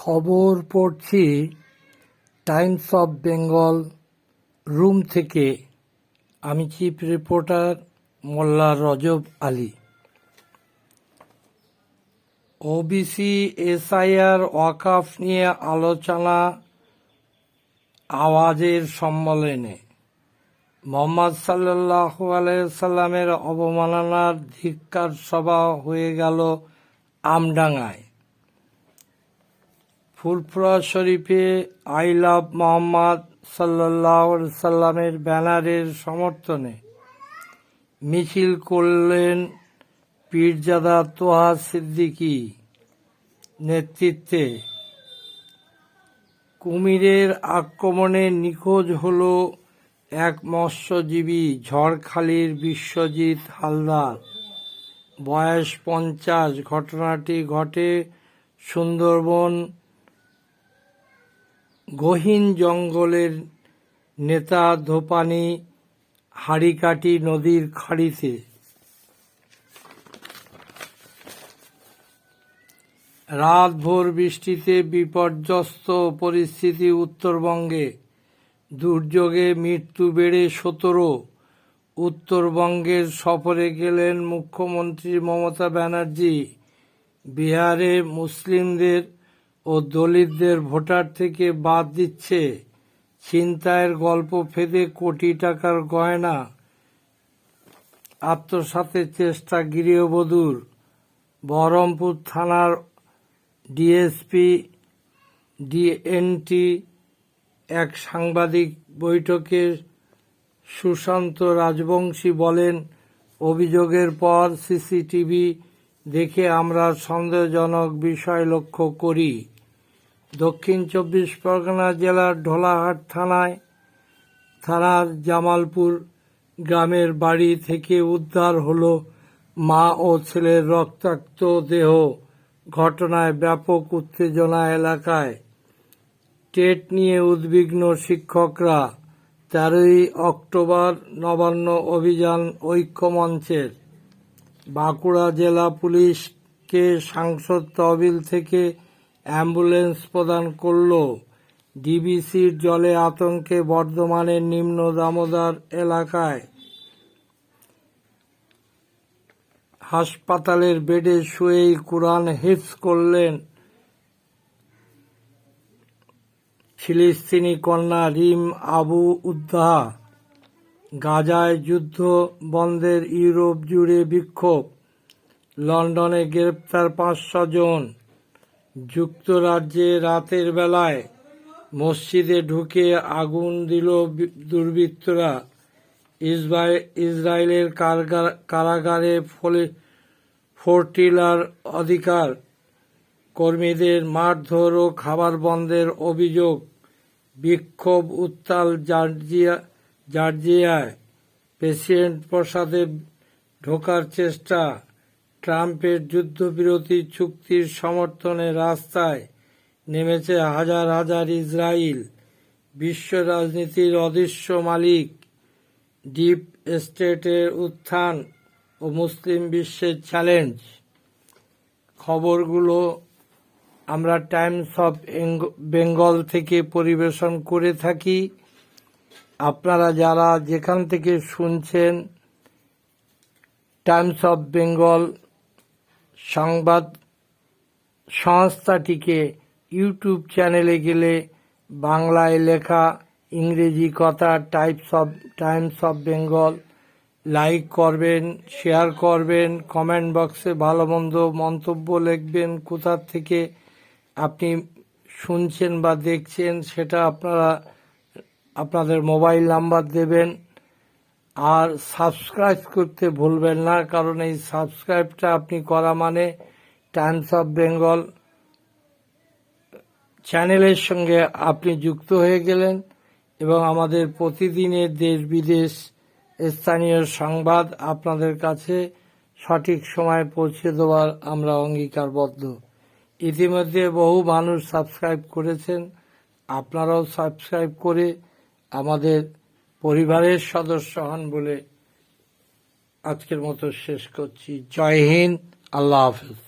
খবর পড়ছি Times of Bengal room থেকে। আমি chief reporter Molla Rajab Ali. OBC, SIR, Waqf নিয়ে আলোচনা আওয়াজের সম্মেলনে। মোহাম্মদ সাল্লাহ আলাইসাল্লামের অবমাননার ধিক্কার সভা হয়ে গেল আমডাঙ্গায়। ফুলফুরা শরীফে আই লাভ মোহাম্মদ সাল্লাহ সাল্লামের ব্যানারের সমর্থনে মিছিল করলেন পীরজাদা তোহা সিদ্দিকী নেতৃত্বে। কুমিরের আক্রমণে নিখোঁজ হল এক মৎস্যজীবী ঝড়খালির বিশ্বজিৎ হালদার। বয়স পঞ্চাশ, ঘটনাটি ঘটে সুন্দরবন গহীন জঙ্গলের নেতা ধোপানি হাড়িকাটি নদীর খাড়িতে। রাত ভোর বৃষ্টিতে বিপর্যস্ত পরিস্থিতি উত্তরবঙ্গে। দুর্যোগে মৃত্যু বেড়ে সতেরো। উত্তরবঙ্গের সফরে গেলেন মুখ্যমন্ত্রী মমতা ব্যানার্জি। বিহারে মুসলিমদের ও দলিতদের ভোটার থেকে বাদ দিচ্ছে। ছিনতাইয়ের গল্প ফেদে কোটি টাকার গয়না, আত্মসাতের চেষ্টা গৃহবধূর। বহরমপুর থানার ডিএসপি, ডিএনটি এক সাংবাদিক বৈঠকে সুশান্ত রাজবংশী বলেন, অভিযোগের পর সিসিটিভি দেখে আমরা সন্দেহজনক বিষয় লক্ষ্য করি। দক্ষিণ চব্বিশ পরগনা জেলার ঢোলাহাট থানায়, থানার জামালপুর গ্রামের বাড়ি থেকে উদ্ধার হল মা ও ছেলের রক্তাক্ত দেহ। ঘটনায় ব্যাপক উত্তেজনা এলাকায়। টেট নিয়ে উদ্বিগ্ন শিক্ষকরা। তেরোই অক্টোবর নবান্ন অভিযান ঐক্যমঞ্চের। বাঁকুড়া জেলা পুলিশকে সাংসদ তহবিল থেকে অ্যাম্বুলেন্স প্রদান করল। ডিবিসির জলে আতঙ্কে বর্ধমানের নিম্ন দামোদর এলাকায় হাসপাতালের বেডে শুয়েই কোরআন হিফজ করলেন ফিলিস্তিনি কন্যা রিম আবু উদ্দাহ। গাজায় যুদ্ধ বন্ধের ইউরোপ জুড়ে বিক্ষোভ। লন্ডনে গ্রেপ্তার পাঁচশো জন। যুক্তরাজ্যে রাতের বেলায় মসজিদে ঢুকে আগুন দিল দুর্বৃত্তরা। ইসরায়েলের কারাগারে ফোরটিলার অধিকার। কর্মীদের মারধর ও খাবার বন্ধের অভিযোগ। বিক্ষোভ উত্তাল জার্জিয়া জার্জিয়ায়। প্রেসিডেন্ট প্রসাদে ঢোকার চেষ্টা। ট্রাম্পের যুদ্ধবিরতি চুক্তির সমর্থনে রাস্তায় নেমেছে হাজার হাজার ইসরায়েল। বিশ্ব রাজনীতির অদৃশ্য মালিক, ডিপ স্টেটের উত্থান ও মুসলিম বিশ্বের চ্যালেঞ্জ। খবরগুলো আমরা টাইমস অফ বেঙ্গল থেকে পরিবেশন করে থাকি। আপনারা যারা যেখান থেকে শুনছেন, টাইমস অফ বেঙ্গল সংবাদ সংস্থাটিকে ইউটিউব চ্যানেলে গেলে বাংলায় লেখা ইংরেজি কথা types of Times of Bengal like করবেন শেয়ার করবেন কমেন্ট বক্সে ভালো মন্দ মন্তব্য লিখবেন, কোথা থেকে আপনি শুনছেন বা দেখছেন সেটা আপনারা, আপনাদের মোবাইল নাম্বার দেবেন। আর সাবস্ক্রাইব করতে ভুলবেন না, কারণ এই সাবস্ক্রাইবটা আপনি করা মানে টাইমস অফ বেঙ্গল চ্যানেলের সঙ্গে আপনি যুক্ত হয়ে গেলেন এবং আমাদের প্রতিদিনের দেশ বিদেশ স্থানীয় সংবাদ আপনাদের কাছে সঠিক সময় পৌঁছে দেওয়ার আমরা অঙ্গীকারবদ্ধ। ইতিমধ্যে বহু মানুষ সাবস্ক্রাইব করেছেন, আপনারাও সাবস্ক্রাইব করে আমাদের পরিবারের সদস্য হন বলে আজকের মতো শেষ করছি। জয় হিন্দ আল্লাহ হাফিজ।